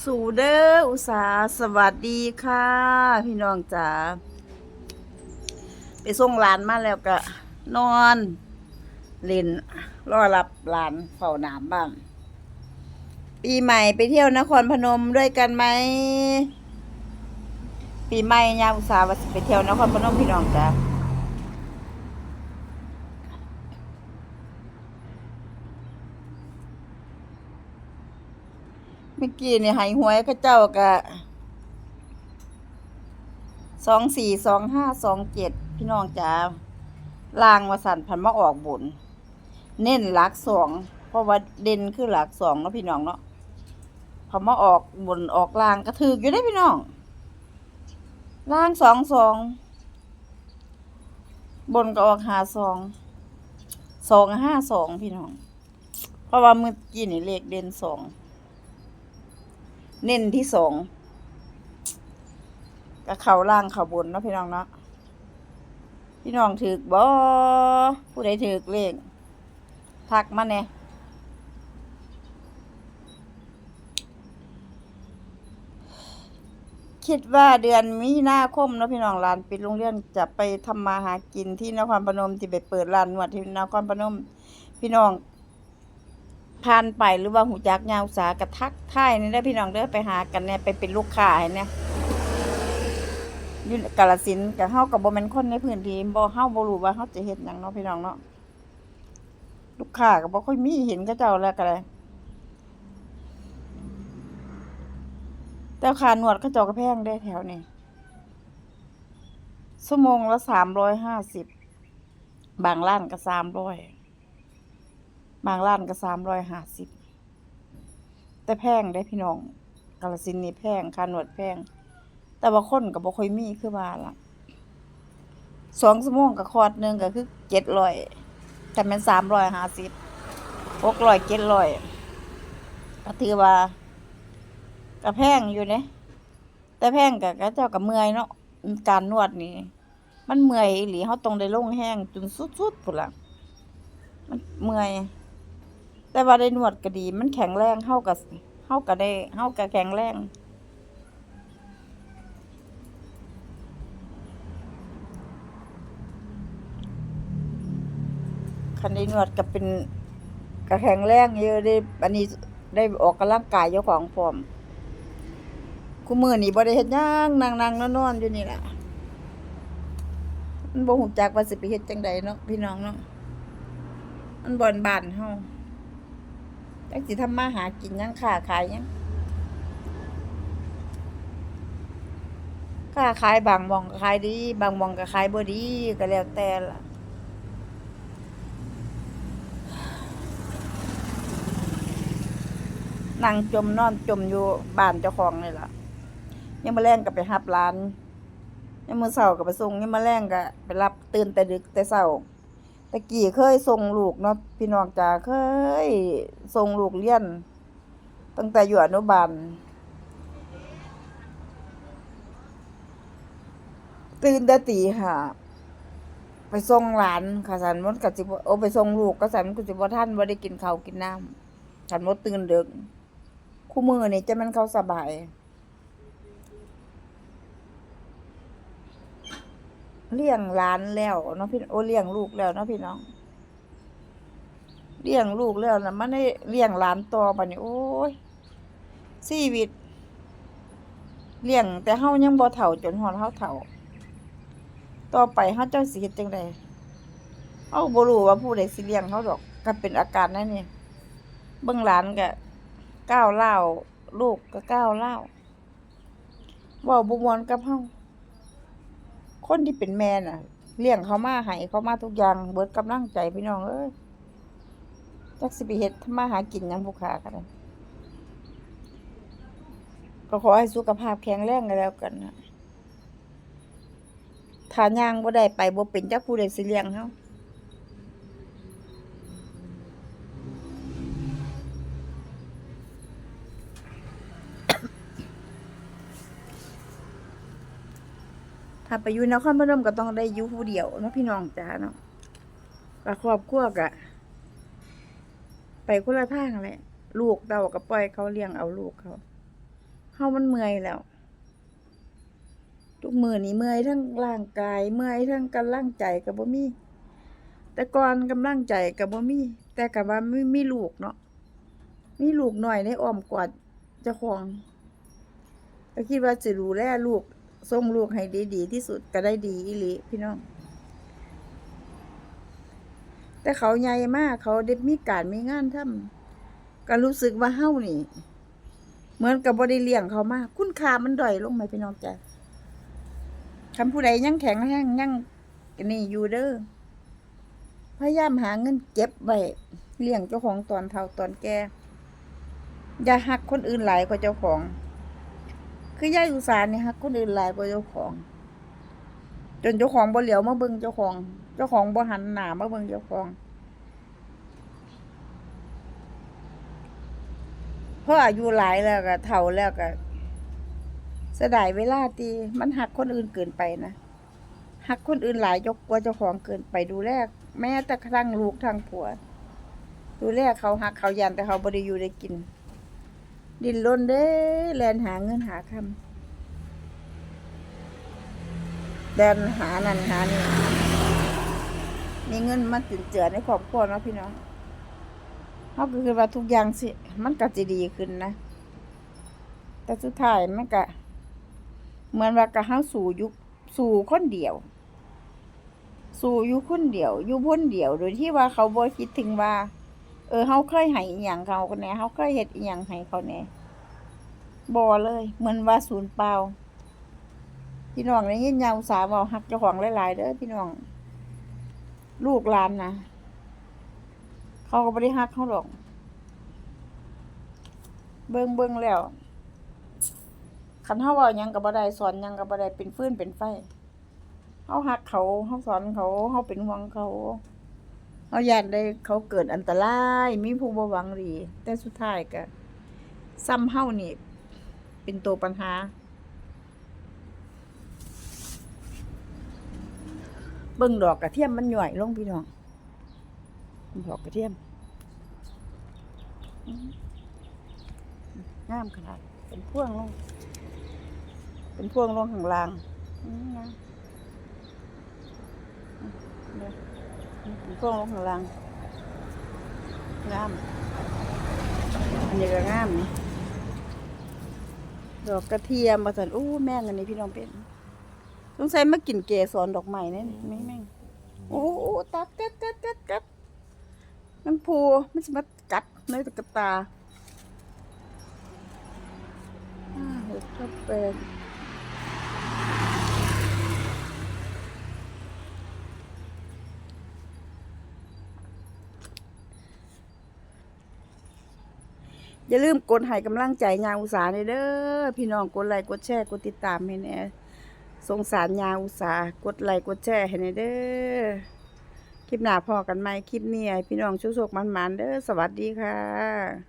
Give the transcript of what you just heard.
สู่เด้ออุตสาสวัสดีค่ะ พี่น้องจ๋าไปส่งหลานมาแล้วก็นอนเล่นรอรับหลานเฝ้าหนามบ้าง ปีใหม่ไปเที่ยวนครพนมด้วยกันไหมปีใหม่ยาอุตสาหว่าสิไปเที่ยวนครพนมพี่น้องจ๋า มื่อกี้นี่หายหวยเข้าเจ้ากะสองสี่สองห้าสองเจ็ดพี่น้องจ๋าลางวสันพันมาออกบุญเน้นหลักสองเพราะว่าเด่นคือหลักสองเนาะพี่น้องเนาะพอมาออกบนออกลางกระถืออยู่ได้พี่น้องลางสองสองบนก็ออกหาสองสองห้าสองพี่น้อง เพราะว่าเมื่อกี้นี่เลขเด่นสอง เน้นที่สองกับเขาล่างเขาบนเนาะพี่น้องเนาะพี่น้องถือบ่ผู้ใดถือเลขทักมาเนี่ยคิดว่าเดือนมีนาคมเนาะพี่น้องร้านปิดโรงเรียนจะไปทำมาหากินที่นครพนมที่ไปเปิดร้านนวดที่นครพนม พี่น้อง ผ่านไปหรือว่าหูจักยาวสากระทักท่ายนี่ได้พี่น้องเด้อไปหากันเนี่ยไปเป็นลูกค้าให้เนี่ยอยู่กาลสินกับเฮากับบ่แม่นคนในพื้นที่บ่เฮาบ่รู้ว่าเฮาจะเฮ็ดหยังเนาะพี่น้องเนาะลูกค้าก็บ่ค่อยมีเห็นเขาเจ้าแล้วก็เลยแต่ค่านวดเขาเจ้าก็แพงได้แถวนี้ชั่วโมงละ350บบางร้านก็300 บางร้านก็สามร้อยห้าสิบแต่แพงได้พี่น้องกาลสินนี่แพงค่าหนวดแพง แต่ว่าคนก็บ่ค่อยมีคือว่าล่ะสองชั่วโมงกับคอร์สหนึ่งก็คือเจ็ดร้อยแต่เป็นสามร้อยห้าสิบหกร้อยเจ็ดร้อยก็ถือว่าก็แพงอยู่เนี่ยแต่แพงกับก็เจ้ากับเมื่อยเนาะการนวดนี่ มันเมื่อยอีหลีเขาต้องได้ลงแห้งจนสุดๆพุ่นละมันเมื่อย แต่ว่าได้นวดก็ดี มันแข็งแรงเฮากับเฮาก็ได้เฮาก็แข็งแรงคันได้นวดก็เป็นก็แข็งแรงเยอะได้ อันนี้ได้ออกกำลังกายเจ้าของพร้อมคู่มือนี่บ่ได้เฮ็ดหยังนั่งนอนๆอยู่นี่แหละมันบ่ฮู้จักว่าสิไปเฮ็ดจังใดเนาะพี่น้องเนาะมันบอนบานเฮา จักสิทำมาหากินยังค้าขายยังค้าขายบางมองก็ขายดี บางมองก็ขายบ่ดีก็แล้วแต่ละนั่งจมนอนจมอยู่บ้านเจ้าของนี่ล่ะ ยังมาแรงก็ไปรับหลาน ยังมือเช้าก็ไปส่งยังมาแรงก็ไปรับตื่นแต่ดึกแต่เช้า ตะกี้เคยส่งลูกเนาะพี่น้องจ๋าเคยส่งลูกเรียน ตั้งแต่อยู่อนุบาลตื่นแต่ตีห้าไปส่งหลานค่ะสันมันก็สิบโอ้ไปส่งลูกก็สันมันก็สิบ่ทันบ่าได้กินข้าวกินน้ำสันบ่ตื่นดึกคู่มือนี่จะมันเขาสบาย เลี้ยงหลานแล้วเนาะพี่โอเลี้ยงลูกแล้วเนาะพี่น้อง เลี้ยงลูกแล้วนะมันได้เลี้ยงหลานต่อบัดนี้โอ้ยชีวิตเลี้ยงแต่เฮายังบ่เฒ่าจนฮอดเฮาเฒ่า ต่อไปเฮาเจ้าสิเฮ็ดจังไดเฮาบ่รู้ว่าผู้ใดสิเลี้ยงเฮาดอกก็เป็นอาการนั่นนี่เบิ่งหลานก็ก้าวร้าลูกก็ก้าวร้าเว้าบ่ม่วนกับเฮา คนที่เป็นแม่น่ะ เลี้ยงเขามาให้เขามาทุกอย่าง เบิดกำลังใจพี่น้องเอ้ยจักสิบิเฮ็ดทมาหากินยังผู้ขากันก็ขอให้สุขภาพแข็งแรงกันแล้วกันนะถ้าย่างบ่ได้ไปบ่เป็นจักผู้ใดสิเลี้ยงเฮา ถ้าไปอยู่นครพนมก็ต้องได้อยู่ผู้เดียวเนาะพี่น้องจ้าเนาะกับครอบครัวก็ไปคนละทางแหละลูกเต้าก็ปล่อยเขาเลี้ยงเอาลูกเขาเฮามันเมื่อยแล้ว ทุกมือนี้เมื่อยทั้งร่างกาย เมื่อยทั้งกำลังใจก็บ่มี แต่ก่อนกำลังใจก็บ่มี แต่ก็ว่าไมีมีลูกเนาะมีลูกหน้อยในอ้อมกอดจ้าของก็คิดว่าจะดูแลลูก ส่งลูกให้ดีๆที่สุดก็ได้ดีอีหลีพี่น้อง แต่เขาใหญ่มากเขาได้มีการมีงานทำก็รู้สึกว่าเฮานี่ เหมือนกับบ่ได้เลี้ยงเขามาก คุณค่ามันด้อยลงไหมพี่น้องจ้ะคำผู้ใดยังแข็งแรงยังนี่อยู่เด้อพยายามหาเงินเก็บไว้เลี้ยงเจ้าของตอนเฒ่าตอนแก่อย่าหักคนอื่นหลายกว่าเจ้าของ คือยายอุตสาหนี่หักคนอื่นหลายกว่าเจ้าของ จนเจ้าของบ่เหลียวมาเบิ่งเจ้าของ เจ้าของบ่หันหน้ามาเบิ่งเจ้าของเพราะอายุหลายแล้วก็เฒ่าแล้วก็เสียดายเวลาตีมันหักคนอื่นเกินไปนะหักคนอื่นหลายยกกว่าเจ้าของเกินไปดูแลแม้แต่กระทั่งลูกทางผัว ดูแลเขาหักเขายันแต่เขาบ่ได้อยู่ได้กิน ดิ้นรนเด้แลนหาเงินหาคำแลนหานั่นหานี่มีเงินมาจุนเจือในครอบครัวเนาะพี่น้องเขาก็คือว่าทุกอย่างสิ มันก็จะดีขึ้นนะ แต่สุดท้ายมันก็เหมือนว่าก็เฮาสู่ยุคสู่คนเดียว สู่อยู่คนเดียว อยู่พ้นเดียว โดยที่ว่าเขาบ่คิดถึงว่า เออเฮาเคยให้อีหยังเขาแหน่เฮาเคยเฮ็ดอีหยังให้เขาแหน่บ่เลยเหมือนว่าศูนย์เปล่า พี่น้องได้ยินยาวสาวเว้าฮักเจ้าของหลายๆเด้อพี่น้อง ลูกหลานนะเขาก็ไม่ได้ฮักเขาหรอก เบิ่งเบิ่งแล้วคันเฮาเว้าหยังก็บ่ได้สอนหยังก็บ่ได้เป็นฟืนเป็นไฟเฮาฮักเขาเฮาสอนเขาเฮาเป็นห่วงเขา เฮาย่านได้เขาเกิดอันตราย มีผู้บหวังดี แต่สุดท้ายก็ซ้ำเฮานี่ เป็นตัวปัญหา เบิ่งดอกกระเทียมมันหย่อยลงพี่น้องดอกกระเทียมงามขนาดเป็นพ่วงลง เป็นพ่วงลงข้างล่างอื มงามอืมเดี๋ยวเป็นพวงลงข้างล่างงาม อันนี้ก็งามนี่ดอกกระเทียมมาสันอู้แม่งอันนี้พี่น้องเป็นสงสัยมากินเกสรดอกไม้เนี่ยไม่แม่งโอ้ตัดกัดกัดกัดกัดมันพูมันจะมากัดในตะกตาห้าหกเจ็ดแปด อย่าลืมกดให้กำลังใจยาอุตสาหน่อยเด้อพี่น้องกดไลค์กดแชร์กดติดตามให้แน่สงสารยาอุตสากดไลค์กดแชร์ให้แน่เด้อคลิปหน้าพอกันไหมคลิปนี้พี่น้องชุกๆมันๆเด้อสวัสดีค่ะ